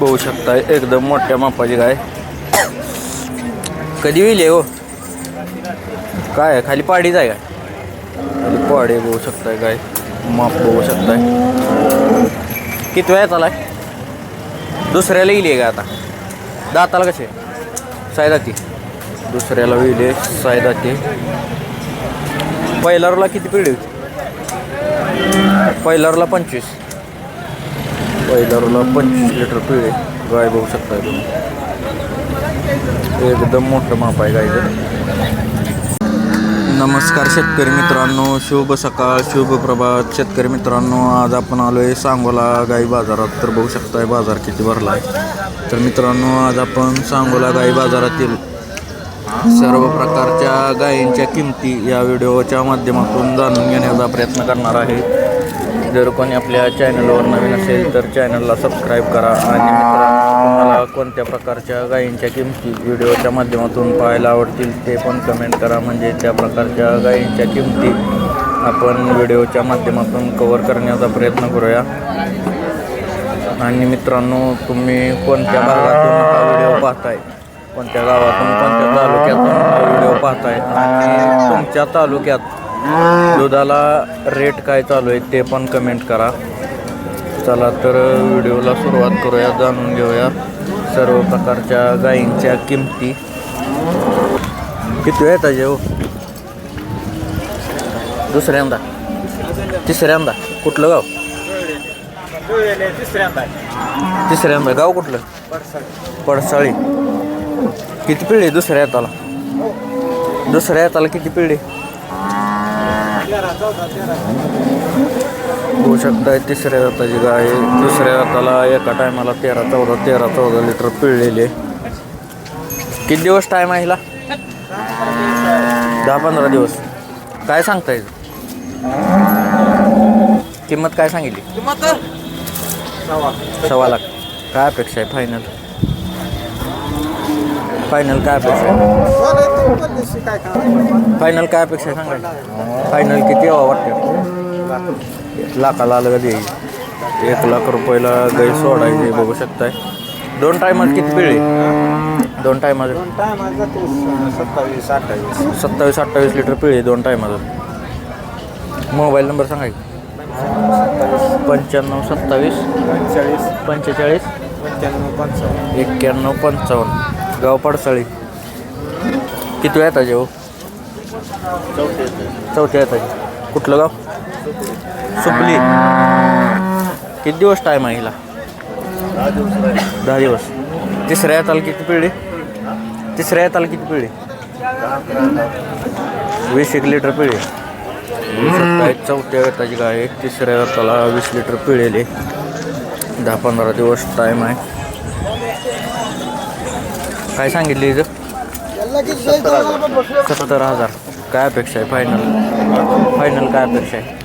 बघू शकताय एकदम मोठ्या मापाची गाय. कधी होईल हो काय आहे? खाली पाडीच आहे काय? खाली पाडी बघू शकताय गाय माप बघू शकताय. किती वेळात आलाय? दुसऱ्याला येईल का आता. दाताला कसे सायदाती दुसऱ्याला येईल सायदाती पहिला किती पिढी पहिला पंचवीस. पहिल्याला पंचवीस लिटर पिळे गाय बघू शकता तुम्ही. एकदम मोठं माप आहे गायचं नमस्कार शेतकरी मित्रांनो शुभ सकाळ शुभ प्रभात. शेतकरी मित्रांनो आज आपण आलो आहे सांगोला गाई बाजारात. तर बघू शकताय बाजार किती भरला आहे तर मित्रांनो आज आपण सांगोला गाई बाजारातील सर्व प्रकारच्या गायींच्या किमती या व्हिडिओच्या माध्यमातून जाणून घेण्याचा प्रयत्न करणार आहे. जर कोणी आपल्या चॅनलवर नवीन असेल तर चॅनलला सबस्क्राईब करा. आणि तुम्हाला कोणत्या प्रकारच्या गायींच्या किमती व्हिडिओच्या माध्यमातून पाहायला आवडतील ते पण कमेंट करा. म्हणजे त्या प्रकारच्या गायींच्या किमती आपण व्हिडिओच्या माध्यमातून कवर करण्याचा प्रयत्न करूया. आणि मित्रांनो तुम्ही कोणत्या भागातून हा व्हिडिओ पाहताय? कोणत्या गावातून कोणत्या तालुक्यातून हा व्हिडिओ पाहताय? आणि तुमच्या तालुक्यात दुधाला रेट काय चालू आहे ते पण कमेंट करा. चला तर व्हिडिओला सुरुवात करूया जाणून घेऊया सर्व प्रकारच्या गायींच्या किमती. किती वेळ जेव हो? दुसऱ्यांदा तिसऱ्यांदा कुठलं गाव? तिसऱ्यांदा गाव कुठलं? पडसाळी. किती पिढी दुसऱ्या हाताला दुसऱ्या हाताला किती पिढी? होऊ शकताय तिसऱ्या हाताची गाय. दुसऱ्या हाताला एका टायमाला तेरा चौदा तेरा चौदा लिटर पिळलेले किती दिवस टाईम आहे हिला? दहा पंधरा दिवस. काय सांगता येईल किंमत काय सांगितली? सव्वा लाख. काय अपेक्षा आहे फायनल फायनल काय अपेक्षा आहे? फायनल काय अपेक्षा आहे सांगा फायनल किती यावं वाटतं? लाखाला आलं कधी? एक लाख रुपयाला गाई सोडायची बघू शकताय. दोन टायमात किती पिळे? दोन टायमात सत्तावीस अठ्ठावीस. सत्तावीस अठ्ठावीस लिटर पिळे दोन टायमात मोबाईल नंबर सांगा की. पंच्याण्णव सत्तावीस. पंचेचाळीस. पंचेचाळीस. पंच्याण्णव पंचावन्न. एक्क्याण्णव पंचावन्न. गाव पडसाळी. किती वेळ येताचे हो चौथ्या येताचे कुठलं गाव? सुपली. किती दिवस टाईम आहे हिला? दहा दिवस. तिसऱ्या येताला किती पिढी? तिसऱ्या येताला किती पिढी? वीस एक लिटर पिढी. चौथ्या वेताची गाय तिसऱ्या वेताला वीस लिटर पिळेली. दहा पंधरा दिवस टाईम आहे. काय सांगितले इथं? सत्तर हजार. काय अपेक्षा आहे? फायनल फायनल काय अपेक्षा आहे?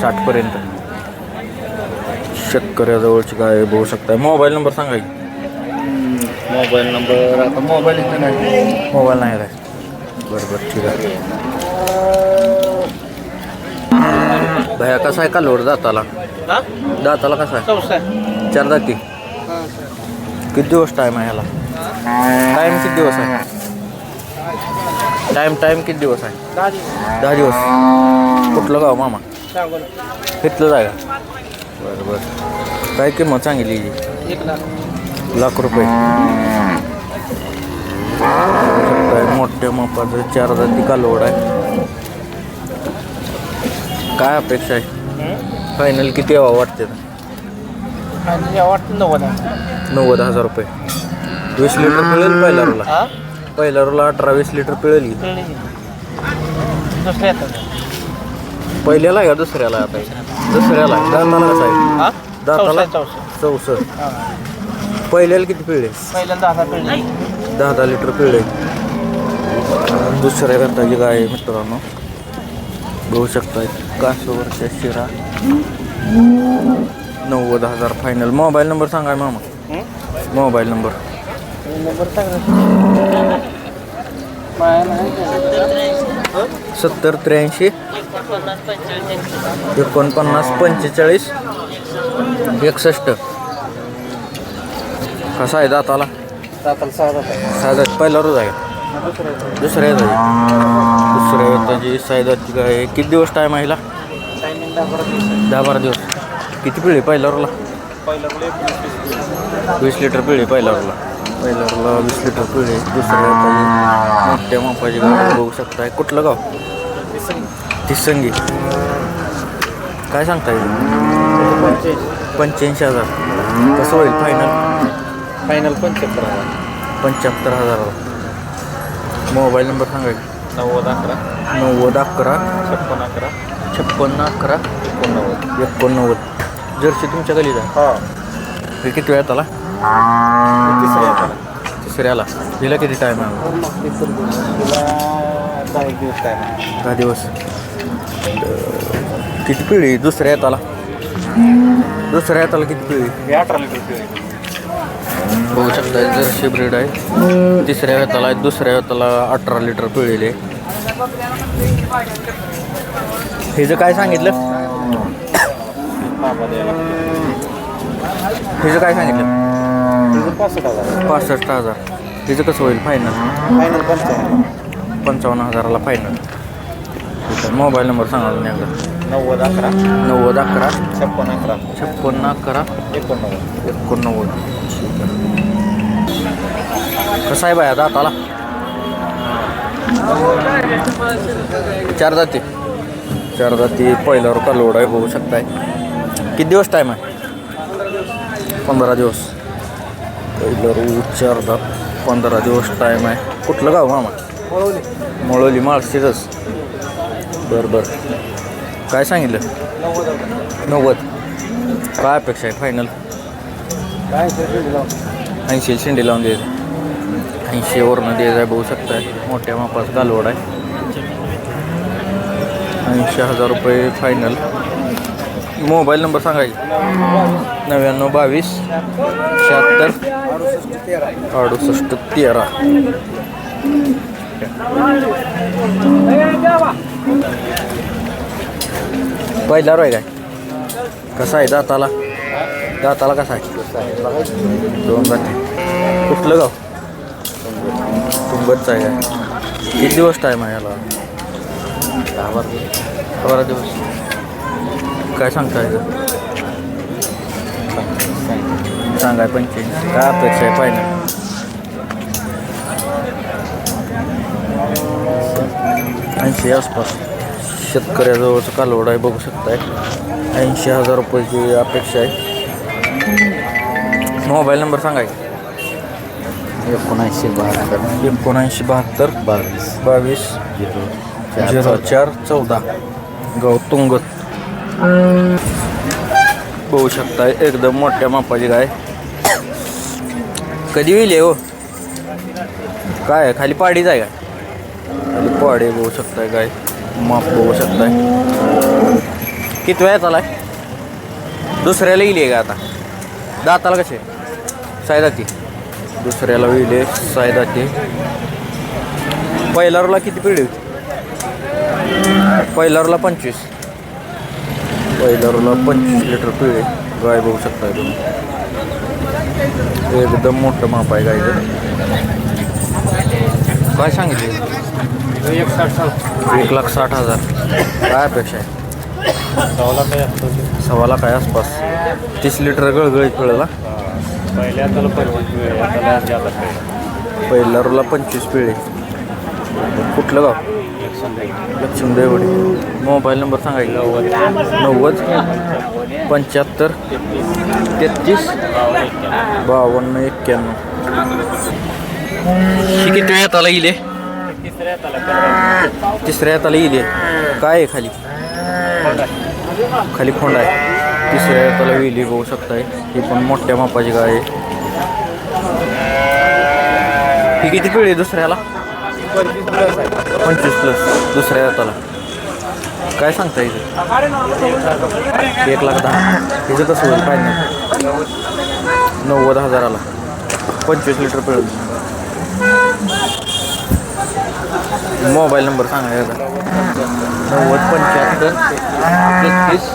साठपर्यंत शेतकऱ्याजवळची काय बघू शकताय. मोबाईल नंबर सांगा मोबाईल नंबर आता मोबाईल इथं नाही. मोबाईल नाही काय बरं बरं ठीक आहे. भया कसा आहे कालवड दाताला? दाताला कसा आहे. चार दाती. किती दिवस टाईम आहे ह्याला? टाईम किती दिवस आहे? टाईम टाईम किती दिवस आहे? दहा दिवस. कुठलं गाव मामा? इथलं जागा बरं बरं. काय किंमत सांगितली लाख. रुपये. काय मोठ्या मापाचं चार जाती कालवड आहे. काय अपेक्षा आहे? फायनल किती यावं वाटते? आणि वाटतं नव्वद नव्वद हजार रुपये. वीस लिटर पिळेल पहिल्या रोला हा? पहिल्या रोला अठरा वीस लिटर पिळेल की कळली दुसऱ्या येतात. पहिल्याला आहे का दुसऱ्याला आता. दुसऱ्याला. आहे. दाताला कसं आहे हा? दाताला? चौसा चौसष्ट. हा. पहिल्याला किती पिळे पहिल्यांदा दहा दहा दहा लिटर पिळे दुसऱ्या करताची गाय आहे मित्रांनो? बघू शकताय. कासवरच्या शिरा. नव्वद हजार. फायनल मोबाईल नंबर सांगा मामा. मोबाईल नंबर सत्तर त्र्याऐंशी. एकोणपन्नास पंचेचाळीस. एकसष्ट. कसा आहे दाताला? सायदात पहिला रोज आहे. दुसऱ्या येत दुसऱ्या येताची सायदाची काय किती दिवस टाईम आहे. दहा बारा दिवस. किती पिढी पहिल्या रोला पहिला पुढे वीस लिटर पिढी पहिल्या रोला पहिल्या रोला वीस लिटर पिढी दुसऱ्या मोठ्या मापाची गाव बघू शकताय. कुठलं गाव? तिसंगी काय सांगता येईल पंच्याऐंशी हजार. कसं होईल फायनल फायनल पंच्याहत्तर हजार. पंच्याहत्तर हजाराला. मोबाईल नंबर सांगायचा नव्वद अकरा. नव्वद अकरा. छप्पन अकरा. छप्पन्न अकरा. एकोणनव्वद. एकोणनव्वद. जर्सी तुमच्या गलीत आहे? हा. हे किती वेळात आला? तिसऱ्या तिसऱ्याला हिला किती टाईम आहे तिला दहा एक दिवस टायम दहा दिवस. अं, किती पिढी? दुसऱ्या येताला दुसऱ्या येताला किती पिढी? हे अठरा लिटर पिळे बघू शकता जर्सी ब्रीड आहे. तिसऱ्या वेताला आहे दुसऱ्या वेताला अठरा लिटर पिळलेले हिचं काय सांगितलं? द्यायला हिचं काय सांगितलं? तिचं पासष्ट हजार. पासष्ट हजार. हिचं कसं होईल? फायनल फायनल पंचावन्न. पंचावन्न हजाराला फायनल ठीक आहे मोबाईल नंबर सांगा एकदा. नव्वद अकरा. नव्वद अकरा. छप्पन अकरा. छप्पन्न अकरा. एकोणनव्वद. एकोणनव्वद. कसं आहे बाया दाताला चार जाती चार जाती पहिल्यावर कालोड आहे? बघू शकताय. किती दिवस टाईम आहे? पंधरा दिवस. चार दात पंधरा दिवस टाईम आहे. कुठलं गाव मामा? मळवली माळशिरस. बरं बरं. काय सांगितलं? नव्वद काय अपेक्षा आहे? फायनल ऐंशी शेंडी लावून द्यायचं ऐंशीवरनं द्यायचं आहे बघू शकताय. मोठ्या मापाचा कालवड आहे. ऐंशी हजार रुपये फायनल मोबाईल नंबर सांगायचा नव्याण्णव बावीस शहात्तर अडुसष्ट तेरा. पहिला रोय काय? कसा आहे दाताला? दाताला कसा आहे? दोन जाते कुठलं गाव? तुंगतचं आहे काय? किती दिवस टाईम आहे याला? दहा बारा बारा दिवस. काय सांगता येतं सांगाय पंच्याऐंशी काय अपेक्षा आहे फायनल ऐंशी आसपास. शेतकऱ्याजवळचं कालवड आहे बघू शकताय. ऐंशी हजार रुपयाची अपेक्षा आहे. मोबाईल नंबर सांगायचा एकोणऐंशी बहात्तर. एकोणऐंशी बहात्तर. बावीस. बावीस. झिरो झिरो चार चौदा. गाव तुंगत बघू शकता एकदम मोठ्या मापाची गाय. कधी होईल हो काय खाली पाडीच आहे काय खाली पाडी बघू शकताय काय माप बघू शकताय. किती वेळ चालाय दुसऱ्याला येईल का आता? दाताला कसे? सायदाती दुसऱ्याला येईल सायदाती पहिल्याला किती पिढी होती? पंचवीस. पहिल्याला पंचवीस लिटर पिळे गाय बघू शकता तुम्ही एकदम मोठं माप आहे गायचं काय सांगितले? एक साठ साल एक लाख साठ हजार. काय अपेक्षा आहे? सव्वाला काय असतो सव्वाला काय आसपास. तीस लिटर गळगळीत पिळेला पहिल्या त्याला पंचवीस वेळ पहिल्याला पंचवीस पिळे. कुठलं गाव? लक्ष्मण देवडे मोबाईल नंबर सांगायचा. नव्वद पंच्याहत्तर तेहतीस बावन्न एक्क्याण्णव. ही किती हाताला आला इले? तिसऱ्या हाताला इले. काय आहे खाली? खाली फोंड आहे. तिसऱ्या हाताला विली होऊ शकताय. ही पण मोठ्या मापाची गाय आहे. ही किती पिळी आहे दुसऱ्याला? पंचवीस प्लस दुसऱ्या हाताला काय सांगता इथे? एक लाख दहा. हिचं कसं होईल काय नाही. नव्वद हजाराला. पंचवीस लिटर पिळून. मोबाईल नंबर सांगा एकदा. नव्वद पंच्याहत्तर तेहतीस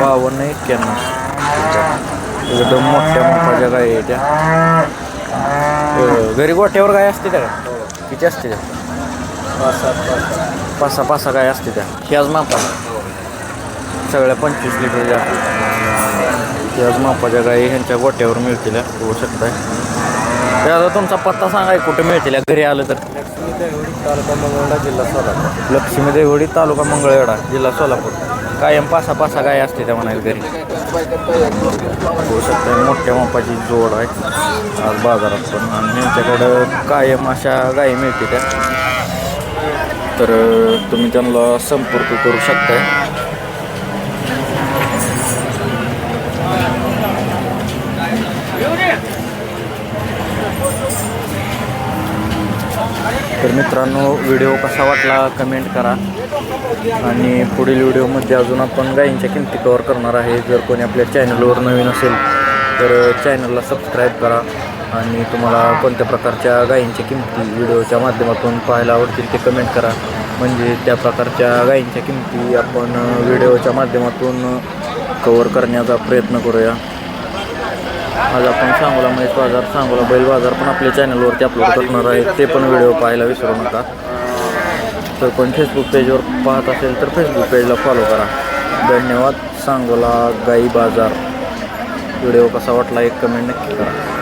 बावन्न एक्क्याण्णव. एकदम मोठ्या मोठ्या काय आहे त्या. घरी गोठ्यावर काय असते त्या किती असते त्या. पाच सात पाच सात पाच सहा पाच सहा गाय असते त्या. ह्याच मापा. सगळ्या पंचवीस लिटरच्या ह्याच मापाच्या गाई ह्यांच्या गोट्यावर मिळतील होऊ बघू शकताय त्याचा तुमचा पत्ता सांगाय कुठे मिळतील? घरी आलं तर. लक्ष्मी देवडी तालुका मंगळवेढा जिल्हा सोलापूर. लक्ष्मी देवडी तालुका मंगळवेढा जिल्हा सोलापूर कायम पासा पासा गाय असते त्या म्हणाल घरी. होऊ शकतं. मोठ्या मापाची जोड आहे. आज बाजारात पण. आणि यांच्याकडं कायम अशा गायी मिळते त्या तर तुम्ही त्यांना संपर्क करू शकताय. तर मित्रांनो व्हिडिओ कसा वाटला कमेंट करा. आणि पुढील व्हिडिओमध्ये अजून आपण गायींच्या किमती कवर करणार आहे. जर कोणी आपल्या चॅनलवर नवीन असेल तर चॅनलला सबस्क्राईब करा. आणि तुम्हाला कोणत्या प्रकारच्या गायींच्या किमती व्हिडिओच्या माध्यमातून पाहायला आवडतील ते कमेंट करा. म्हणजे त्या प्रकारच्या गायींच्या किमती आपण व्हिडिओच्या माध्यमातून कवर करण्याचा प्रयत्न करूया. आज आपण सांगोला महेश बाजार सांगोला बैल बाजार पण आपल्या चॅनलवरती अपलोड करणार आहे. ते पण व्हिडिओ पाहायला विसरू नका. तर कोण फेसबुक पेजवर पाहत असेल तर फेसबुक पेजला फॉलो करा. धन्यवाद सांगोला गाई बाजार. व्हिडिओ कसा वाटला एक कमेंट नक्की करा.